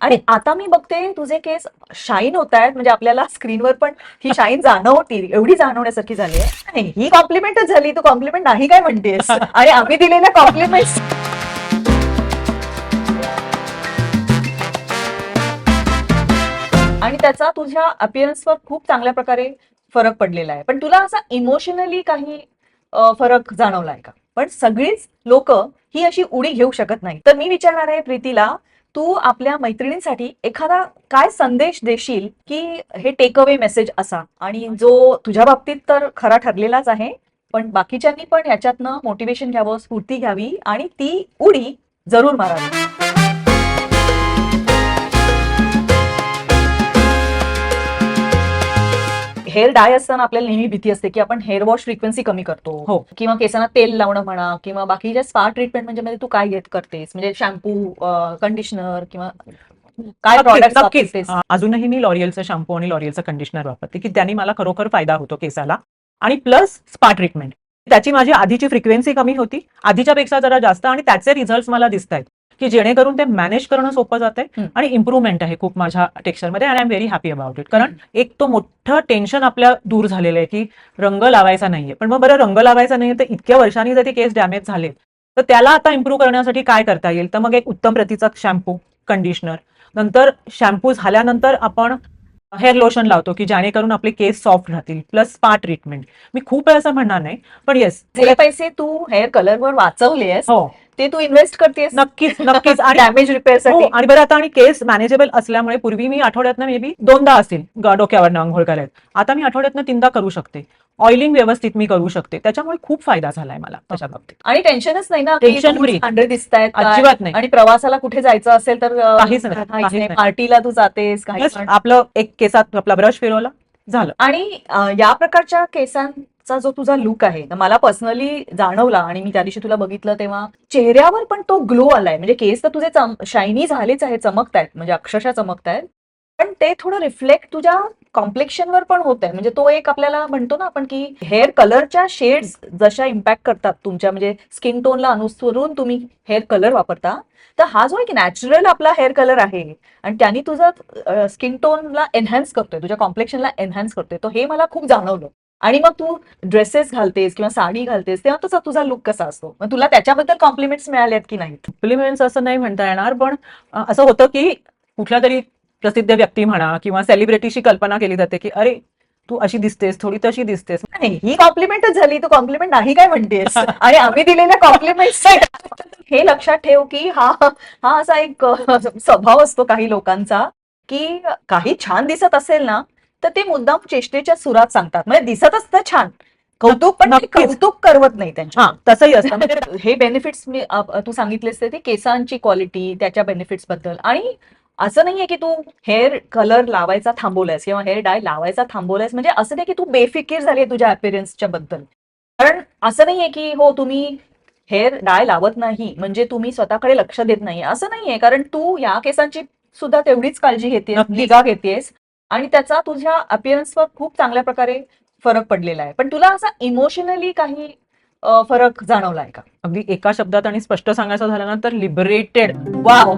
आणि आता मी बघते तुझे केस शाईन होत आहेत. म्हणजे आपल्याला स्क्रीनवर पण ही शाईन जाणवती एवढी जाणवण्यासारखी झाली आहे. ही कॉम्प्लिमेंटच झाली. तू कॉम्प्लिमेंट नाही काय म्हणतेस? आणि आम्ही दिलेल्या कॉम्प्लिमेंट आणि त्याचा तुझ्या अपिअरन्सवर खूप चांगल्या प्रकारे फरक पडलेला आहे. पण तुला असा इमोशनली काही फरक जाणवलाय का? पण सगळीच लोक ही अशी उडी घेऊ शकत नाही तर मी विचारणार आहे प्रीतीला तू आपल्या मैत्रिणींसाठी एखादा काय संदेश देशील की हे टेक अवे मेसेज असा? आणि जो तुझ्या बाबतीत तर खरा ठरलेलाच आहे पण बाकीच्यांनी पण याच्यातनं मोटिवेशन घ्यावं स्फूर्ती घ्यावी आणि ती उडी जरूर मारावी. हेअर डाय असताना आपल्याला नेहमी भीती असते की आपण हेअर वॉश फ्रिक्वेन्सी कमी करतो. हो. किंवा केसांना तेल लावणं म्हणा किंवा बाकीच्या स्पा ट्रीटमेंट म्हणजे म्हणजे तू काय घेत करतेस म्हणजे शॅम्पू कंडिशनर किंवा काय प्रॉडक्ट अजूनही मी लॉरियलचं शॅम्पू आणि लॉरियलचं कंडिशनर वापरते की त्यांनी मला खरोखर फायदा होतो केसाला. आणि प्लस स्पा ट्रीटमेंट. त्याची माझी आधीची फ्रिक्वेन्सी कमी होती. आधीच्या पेक्षा जरा जास्त आणि त्याचे रिझल्ट मला दिसत आहेत की जेणेकरून ते मॅनेज करणं सोपं जात आहे. आणि इम्प्रुव्हमेंट आहे खूप माझ्या टेक्स्चरमध्ये आणि I am very happy about it कारण एक तो मोठं टेन्शन आपल्या दूर झालेलं आहे की रंग लावायचा नाहीये. पण मग बरं रंग लावायचा नाहीये तर इतक्या वर्षांनी जर ते केस डॅमेज झाले तर त्याला आता इम्प्रूव्ह करण्यासाठी काय करता येईल? तर मग एक उत्तम प्रतीचा शॅम्पू कंडिशनर नंतर शॅम्पू झाल्यानंतर आपण हेअर लोशन लावतो की जेणेकरून आपले केस सॉफ्ट राहतील प्लस स्पा ट्रीटमेंट मी खूप वेळा असं म्हणणार नाही पण येस जे पैसे तू हेअर कलरवर वाचवलेस हो. ते तू इन्व्हेस्ट करतेस. नक्कीच नक्कीच. आणि डॅमेज रिपेअर हो साठी आणि बरं आता आणि केस मॅनेजेबल असल्यामुळे पूर्वी मी आठवड्यातनं मे बी दोनदा असेल ग- डोक्यावरनं आंघोळ करायला. आता मी आठवड्यातनं तीनदा करू शकते. ऑइलिंग व्यवस्थित मी करू शकते. त्याच्यामुळे खूप फायदा झालाय मला त्याच्या बाबतीत. आणि टेन्शनच नाही ना. हंड्रेड दिसत आहेत अजिबात नाही. आणि प्रवासाला कुठे जायचं असेल तर काहीच नाही. पार्टीला तू जातेस काही. आपलं एक केसात आपला ब्रश फिरवला. झालं. आणि या प्रकारच्या चा जो तुझा लुक आहे तर मला पर्सनली जाणवला आणि मी त्या दिवशी तुला बघितलं तेव्हा चेहऱ्यावर पण तो ग्लो आलाय. म्हणजे केस तर तुझे शायनी झालेच आहे चमकतायत. म्हणजे अक्षरशः चमकतायत. पण ते थोडं रिफ्लेक्ट तुझ्या कॉम्प्लेक्शनवर पण होत आहे म्हणजे तो एक आपल्याला म्हणतो ना आपण की हेअर कलरच्या शेड्स जशा इम्पॅक्ट करतात तुमच्या म्हणजे स्किन टोनला अनुसरून तुम्ही हेअर कलर वापरता. तर हा जो एक नॅचरल आपला हेअर कलर आहे आणि त्यांनी तुझा स्किन टोनला एन्हान्स करतोय तुझ्या कॉम्प्लेक्शनला एनहान्स करतोय तो हे मला खूप जाणवलं. आणि मग तू ड्रेसेस घालतेस किंवा साडी घालतेस तेव्हा तुझा तुझा लुक कसा असतो? मग तुला त्याच्याबद्दल कॉम्प्लिमेंट्स मिळालेत की नाहीत? कॉम्प्लिमेंट्स असं नाही म्हणता येणार पण असं होतं की कुठल्या तरी प्रसिद्ध व्यक्ती म्हणा किंवा सेलिब्रिटीशी कल्पना केली जाते की अरे तू अशी दिसतेस थोडी तशी दिसतेस. नाही ही कॉम्प्लिमेंटच झाली तू कॉम्प्लिमेंट नाही काय म्हणतेस? आणि आम्ही दिलेल्या कॉम्प्लिमेंट्स हे लक्षात ठेव की हा हा असा एक स्वभाव असतो काही लोकांचा की काही छान दिसत असेल ना तर ते मुद्दाम चेष्टेच्या सुरात सांगतात. म्हणजे दिसत असतं छान. कौतुक पण ते नक्कीच. कौतुक करवत नाही त्यांच्या. हा तसंही असतं. म्हणजे हे बेनिफिट्स मी तू सांगितलेस ते ते केसांची क्वालिटी त्याच्या बेनिफिट्सबद्दल. आणि असं नाहीये की तू हेअर कलर लावायचा थांबवलायस किंवा हेअर डाय लावायचा थांबवलायस. म्हणजे असं नाही की तू बेफिकीर झाली तुझ्या अपिअरन्सच्या बद्दल. कारण असं नाहीये की हो तुम्ही हेअर डाय लावत नाही. म्हणजे तुम्ही स्वतःकडे लक्ष देत नाही. असं नाहीये. कारण तू या केसांची सुद्धा तेवढीच काळजी नक्कीच. निगा घेतेस आणि त्याचा तुझ्या अपिअरन्सवर खूप चांगल्या प्रकारे फरक पडलेला आहे. पण तुला असा इमोशनली काही फरक जाणवलाय का? अगदी एका शब्दात आणि स्पष्ट सांगायचं झालं ना तर लिबरेटेड वाव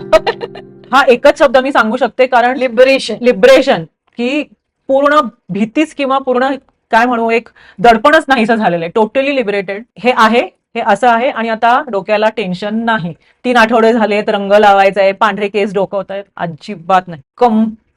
हा एकच शब्द मी सांगू शकते कारण लिबरेशन लिबरेशन की पूर्ण भीतीच किंवा पूर्ण काय म्हणू एक दडपणच नाहीसं झालेलं आहे. टोटली लिबरेटेड हे आहे हे असं आहे आणि आता डोक्याला टेन्शन नाही. तीन आठवडे झालेत रंग लावायचा आहे पांढरे केस डोकवत आहेत अजिबात नाही.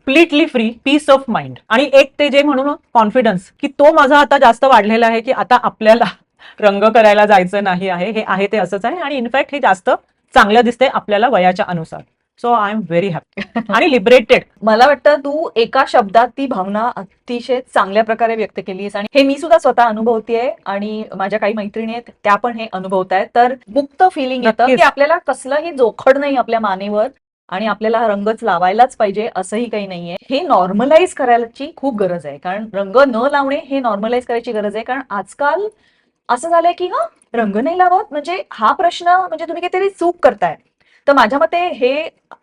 Completely free peace of mind आणि एक ते जे म्हणून कॉन्फिडन्स की तो माझा आता जास्त वाढलेला आहे की आता आपल्याला रंग करायला जायचं नाही आहे हे आहे ते असंच आहे. आणि इनफॅक्ट हे जास्त चांगलं दिसतंय आपल्याला वयाच्या अनुसार. So I am very happy आणि लिबरेटेड मला वाटतं तू एका शब्दात ती भावना अतिशय चांगल्या प्रकारे व्यक्त केलीस. आणि हे मी सुद्धा स्वतः अनुभवतेय आणि माझ्या काही मैत्रिणी आहेत त्या पण हे अनुभवत आहेत तर मुक्त फिलिंग येतं. की आपल्याला कसलंही जोखड नाही आपल्या मानेवर. आणि आपल्याला रंगच लावायलाच पाहिजे असंही काही नाहीये. हे नॉर्मलाइज करायची खूप गरज आहे. कारण रंग न लावणे हे नॉर्मलाइज करायची गरज आहे. कारण आजकाल असं झालंय की हा रंग नाही लावत. म्हणजे हा प्रश्न म्हणजे तुम्ही काहीतरी चूक करताय. तर माझ्या मते हे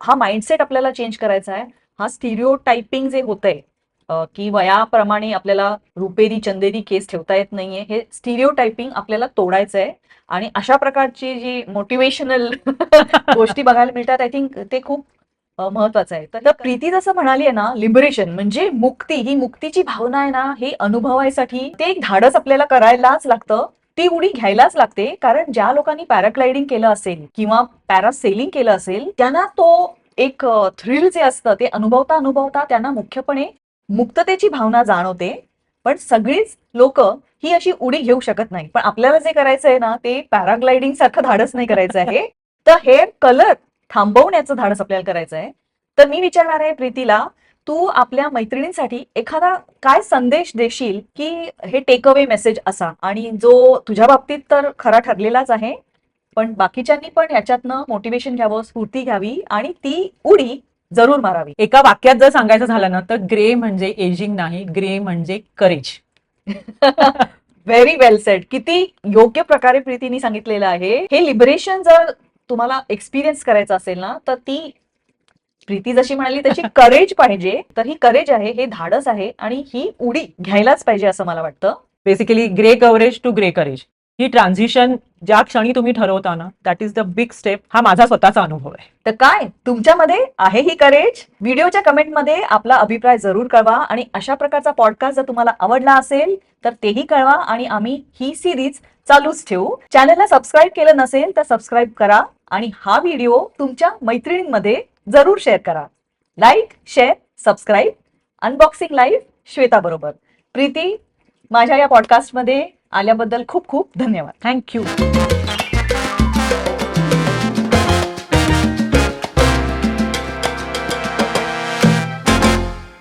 हा माइंडसेट आपल्याला चेंज करायचा आहे. हा स्टिरिओ टायपिंग जे होतंय की वयाप्रमाणे आपल्याला रुपेरी चंदेरी केस ठेवता येत नाहीये. हे स्टिरिओ टायपिंग आपल्याला तोडायचं आहे आणि अशा प्रकारची जी मोटिवेशनल गोष्टी बघायला मिळतात आय थिंक ते खूप महत्वाचं आहे. तर प्रीती जसं म्हणाली आहे ना लिबरेशन म्हणजे मुक्ती. ही मुक्तीची भावना आहे ना हे अनुभवायसाठी ते एक धाडस आपल्याला करायलाच लागतं. ती उडी घ्यायलाच लागते. कारण ज्या लोकांनी पॅराग्लायडिंग केलं असेल किंवा पॅरासेलिंग केलं असेल त्यांना तो एक थ्रिल जे असतं ते अनुभवता अनुभवता त्यांना मुख्यपणे मुक्ततेची भावना जाणवते पण सगळीच लोक ही अशी उडी घेऊ शकत नाही पण आपल्याला जे करायचं आहे ना ते पॅराग्लायडिंग सारखं धाडस नाही करायचं आहे. तर हेअर कलर थांबवण्याचं धाडस आपल्याला करायचं आहे तर मी विचारणार आहे प्रीतीला तू आपल्या मैत्रिणींसाठी एखादा काय संदेश देशील की हे टेक अवे मेसेज असा? आणि जो तुझ्या बाबतीत तर खरा ठरलेलाच आहे पण बाकीच्यांनी पण याच्यातनं मोटिवेशन घ्यावं स्फूर्ती घ्यावी आणि ती उडी जरूर मारावी. एका वाक्यात जर सांगायचं झालं ना तर ग्रे म्हणजे एजिंग नाही ग्रे म्हणजे करेज व्हेरी वेल सेट किती योग्य प्रकारे प्रीतीने सांगितलेलं आहे. हे लिबरेशन जर तुम्हाला एक्सपिरियन्स करायचं असेल ना तर ती प्रीती जशी म्हणाली तशी करेज पाहिजे. तर ही करेज आहे हे धाडस आहे आणि ही उडी घ्यायलाच पाहिजे असं मला वाटतं. Basically grey coverage to grey courage he transition ज्या क्षणी तुम्ही ठरवता ना that is the big step हा माझा स्वतःचा अनुभव आहे. तर काय? तुमच्यामध्ये आहे ही करेज व्हिडिओच्या कमेंटमध्ये आपला अभिप्राय जरूर कळवा आणि अशा प्रकारचा पॉडकास्ट जर तुम्हाला आवडला असेल तर तेही कळवा आणि आम्ही ही सिरीज चालूच ठेवू. चॅनलला सबस्क्राईब केलं नसेल तर सबस्क्राईब करा आणि हा व्हिडिओ तुमच्या मैत्रिणींमध्ये जरूर शेअर करा. Like share subscribe unboxing live Shweta बरोबर. प्रीती माझ्या या पॉडकास्टमध्ये आल्याबद्दल खूप खूप धन्यवाद. थँक्यू